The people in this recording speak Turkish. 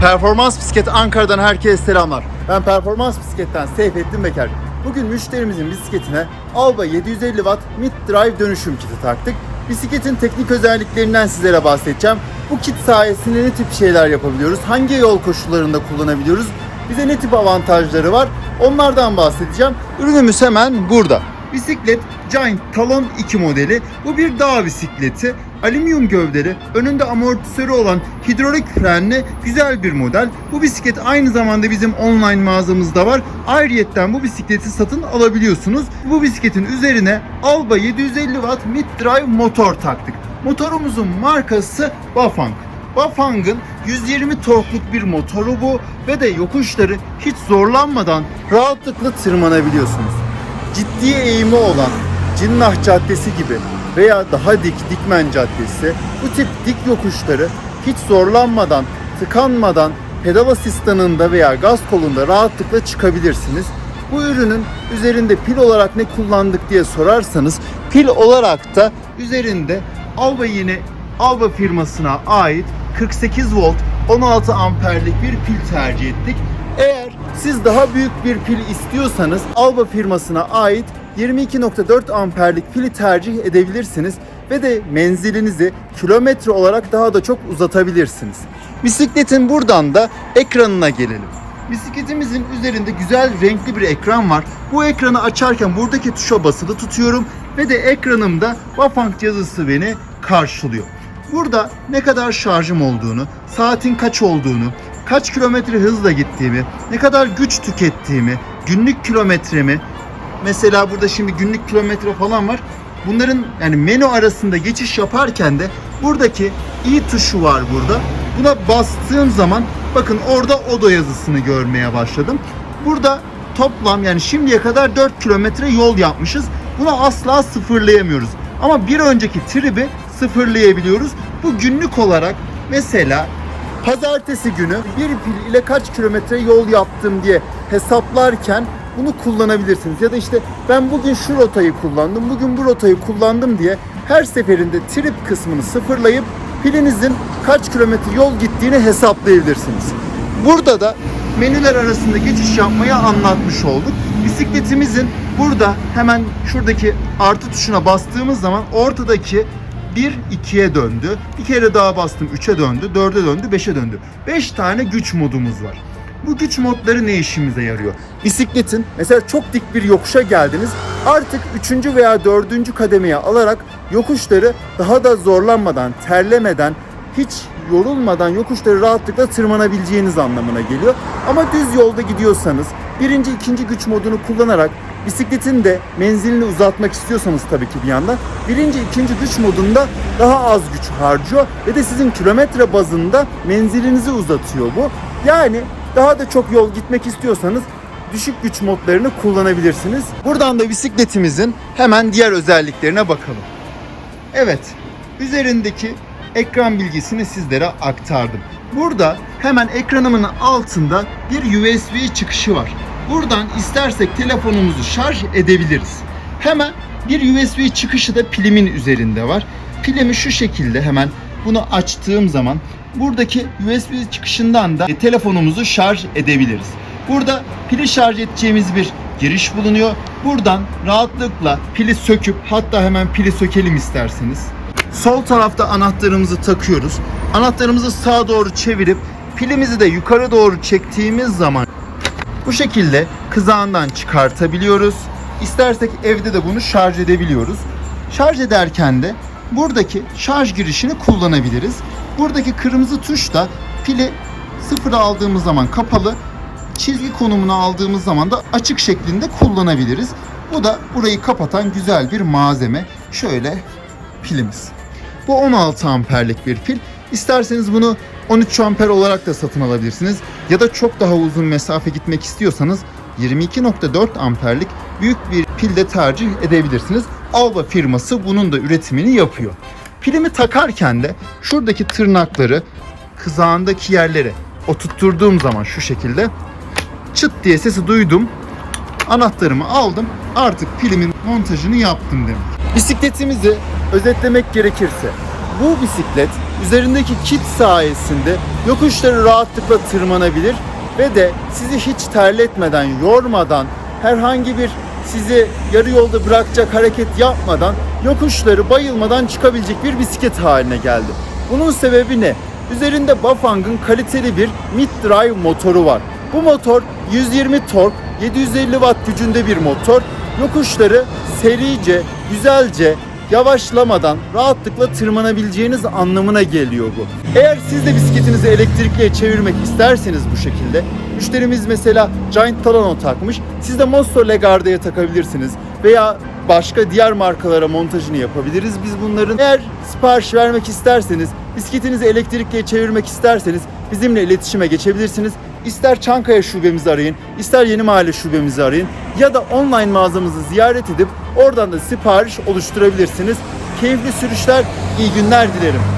Performans Bisiklet Ankara'dan herkese selamlar. Ben Performans Bisiklet'ten Seyfettin Beker. Bugün müşterimizin bisikletine Alba 750 Watt Mid Drive dönüşüm kiti taktık. Bisikletin teknik özelliklerinden sizlere bahsedeceğim. Bu kit sayesinde ne tip şeyler yapabiliyoruz? Hangi yol koşullarında kullanabiliyoruz? Bize ne tip avantajları var? Onlardan bahsedeceğim. Ürünümüz hemen burada. Bisiklet Giant Talon 2 modeli. Bu bir dağ bisikleti. Alüminyum gövdeli, önünde amortisörü olan hidrolik frenli güzel bir model. Bu bisiklet aynı zamanda bizim online mağazamızda var. Ayrıyetten bu bisikleti satın alabiliyorsunuz. Bu bisikletin üzerine Alba 750 Watt Mid Drive motor taktık. Motorumuzun markası Bafang. Bafang'ın 120 torkluk bir motoru bu ve de yokuşları hiç zorlanmadan rahatlıkla tırmanabiliyorsunuz ciddi eğimi olan Cinnah Caddesi gibi veya daha dik Dikmen Caddesi bu tip dik yokuşları hiç zorlanmadan, tıkanmadan pedal asistanında veya gaz kolunda rahatlıkla çıkabilirsiniz. Bu ürünün üzerinde pil olarak ne kullandık diye sorarsanız pil olarak da üzerinde Alba yine Alba firmasına ait 48 volt 16 amperlik bir pil tercih ettik. Eğer siz daha büyük bir pil istiyorsanız Alba firmasına ait 22.4 amperlik pili tercih edebilirsiniz ve de menzilinizi kilometre olarak daha da çok uzatabilirsiniz. Bisikletin buradan da ekranına gelelim. Bisikletimizin üzerinde güzel renkli bir ekran var. Bu ekranı açarken buradaki tuşa basılı tutuyorum ve de ekranımda Bafang yazısı beni karşılıyor. Burada ne kadar şarjım olduğunu, saatin kaç olduğunu, kaç kilometre hızla gittiğimi, ne kadar güç tükettiğimi, günlük kilometremi, mesela burada şimdi günlük kilometre falan var. Bunların yani menü arasında geçiş yaparken de buradaki i tuşu var burada. Buna bastığım zaman bakın orada odo yazısını görmeye başladım. Burada toplam yani şimdiye kadar 4 kilometre yol yapmışız. Bunu asla sıfırlayamıyoruz. Ama bir önceki tribi sıfırlayabiliyoruz. Bu günlük olarak mesela pazartesi günü bir pil ile kaç kilometre yol yaptım diye hesaplarken bunu kullanabilirsiniz. Ya da işte ben bugün şu rotayı kullandım, bugün bu rotayı kullandım diye her seferinde trip kısmını sıfırlayıp pilinizin kaç kilometre yol gittiğini hesaplayabilirsiniz. Burada da menüler arasında geçiş yapmayı anlatmış olduk. Bisikletimizin burada hemen şuradaki artı tuşuna bastığımız zaman ortadaki 1 2'ye döndü. Bir kere daha bastım 3'e döndü, 4'e döndü, 5'e döndü. 5 tane güç modumuz var. Bu güç modları ne işimize yarıyor? Bisikletin mesela çok dik bir yokuşa geldiniz. Artık 3. veya 4. kademeye alarak yokuşları daha da zorlanmadan, terlemeden, hiç yorulmadan yokuşları rahatlıkla tırmanabileceğiniz anlamına geliyor. Ama düz yolda gidiyorsanız birinci, ikinci güç modunu kullanarak bisikletin de menzilini uzatmak istiyorsanız tabii ki bir yandan birinci, ikinci güç modunda daha az güç harcıyor ve de sizin kilometre bazında menzilinizi uzatıyor bu. Yani daha da çok yol gitmek istiyorsanız düşük güç modlarını kullanabilirsiniz. Buradan da bisikletimizin hemen diğer özelliklerine bakalım. Evet, üzerindeki ekran bilgisini sizlere aktardım. Burada hemen ekranımın altında bir USB çıkışı var. Buradan istersek telefonumuzu şarj edebiliriz. Hemen bir USB çıkışı da pilimin üzerinde var. Pilimi şu şekilde hemen bunu açtığım zaman buradaki USB çıkışından da e, telefonumuzu şarj edebiliriz. Burada pili şarj edeceğimiz bir giriş bulunuyor. Buradan rahatlıkla pili söküp hatta hemen pili sökelim isterseniz. Sol tarafta anahtarımızı takıyoruz. Anahtarımızı sağa doğru çevirip pilimizi de yukarı doğru çektiğimiz zaman bu şekilde kızağından çıkartabiliyoruz. İstersek evde de bunu şarj edebiliyoruz. Şarj ederken de buradaki şarj girişini kullanabiliriz. Buradaki kırmızı tuş da pili sıfıra aldığımız zaman kapalı, çizgi konumuna aldığımız zaman da açık şeklinde kullanabiliriz. Bu da burayı kapatan güzel bir malzeme. Şöyle pilimiz. Bu 16 amperlik bir pil. İsterseniz bunu 13 amper olarak da satın alabilirsiniz. Ya da çok daha uzun mesafe gitmek istiyorsanız 22.4 amperlik büyük bir pil de tercih edebilirsiniz. Alba firması bunun da üretimini yapıyor. Pilimi takarken de şuradaki tırnakları kızağındaki yerlere oturtturduğum zaman şu şekilde çıt diye sesi duydum. Anahtarımı aldım. Artık pilimin montajını yaptım demek. Bisikletimizi özetlemek gerekirse bu bisiklet üzerindeki kit sayesinde yokuşları rahatlıkla tırmanabilir ve de sizi hiç terletmeden, yormadan, herhangi bir sizi yarı yolda bırakacak hareket yapmadan yokuşları bayılmadan çıkabilecek bir bisiklet haline geldi. Bunun sebebi ne? Üzerinde Bafang'ın kaliteli bir mid-drive motoru var. Bu motor 120 tork, 750 watt gücünde bir motor. Yokuşları serice, güzelce, yavaşlamadan rahatlıkla tırmanabileceğiniz anlamına geliyor bu. Eğer siz de bisikletinizi elektrikliye çevirmek isterseniz bu şekilde, müşterimiz mesela Giant Talon takmış, siz de Mosto Legarde'ye takabilirsiniz veya başka diğer markalara montajını yapabiliriz biz bunların. Eğer sipariş vermek isterseniz, bisikletinizi elektrikliye çevirmek isterseniz bizimle iletişime geçebilirsiniz. İster Çankaya şubemizi arayın, ister Yeni Mahalle şubemizi arayın ya da online mağazamızı ziyaret edip oradan da sipariş oluşturabilirsiniz. Keyifli sürüşler, iyi günler dilerim.